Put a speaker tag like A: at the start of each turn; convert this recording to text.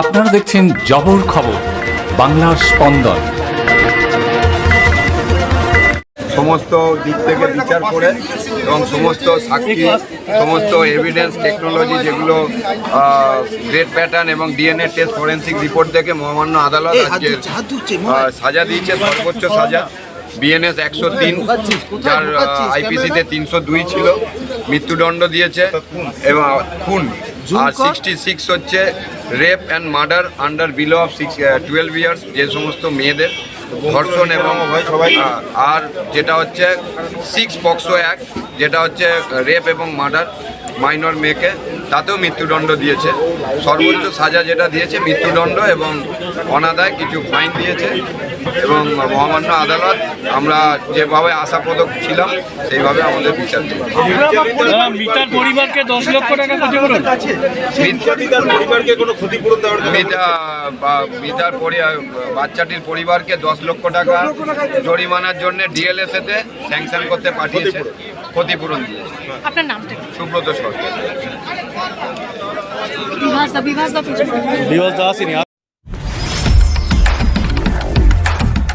A: আপনারা দেখছেন জবর খবর বাংলার স্পন্দন।
B: সমস্ত দিক থেকে বিচার করে এবং সমস্ত সাক্ষী সমস্ত এভিডেন্স টেকনোলজি যেগুলো গ্রেড প্যাটার্ন এবং ডিএনএ টেস্ট ফরেন্সিক রিপোর্ট দেখে মহামান্য আদালত আজকে সাজা দিয়েছে সর্বোচ্চ সাজা। বিএনএস একশো তিন যার আইপিসিতে তিনশো দুই ছিল মৃত্যুদণ্ড দিয়েছে এবং খুন। আর সিক্সটি সিক্স হচ্ছে rape and murder under below of six twelve years যে সমস্ত মেয়েদের ধর্ষণ এবং আর যেটা হচ্ছে সিক্স পক্সো অ্যাক্ট যেটা হচ্ছে রেপ এবং মার্ডার মাইনর মেয়েকে তাতেও মৃত্যুদণ্ড দিয়েছে। সর্বোচ্চ সাজা যেটা দিয়েছে মৃত্যুদণ্ড এবং অনাদায় কিছু ফাইন দিয়েছে এবং মহামান্য আদালত আমরা যেভাবে আশাপ্রদক ছিলাম সেইভাবে আমাদের বিচার দিয়েছে।
C: মিতার পরিবারকে দশ লক্ষ টাকা ক্ষতিপূরণ
D: পরিবারকে কোনো ক্ষতিপূরণ দেওয়ার
B: মিতা মিতার বাচ্চাটির পরিবারকে দশ লক্ষ টাকা জরিমানার জন্য ডিএলএসএতে স্যাংশন করতে পাঠিয়েছে ক্ষতিপূরণ। দিয়েছে।
E: আপনার নামটা
B: সুব্রত সরকার।
E: ਦਾ ਬੀਵਾਸ ਦਾ ਪੁੱਛ। ਬੀਵਾਸ
C: ਦਾ ਸੀ ਨਹੀਂ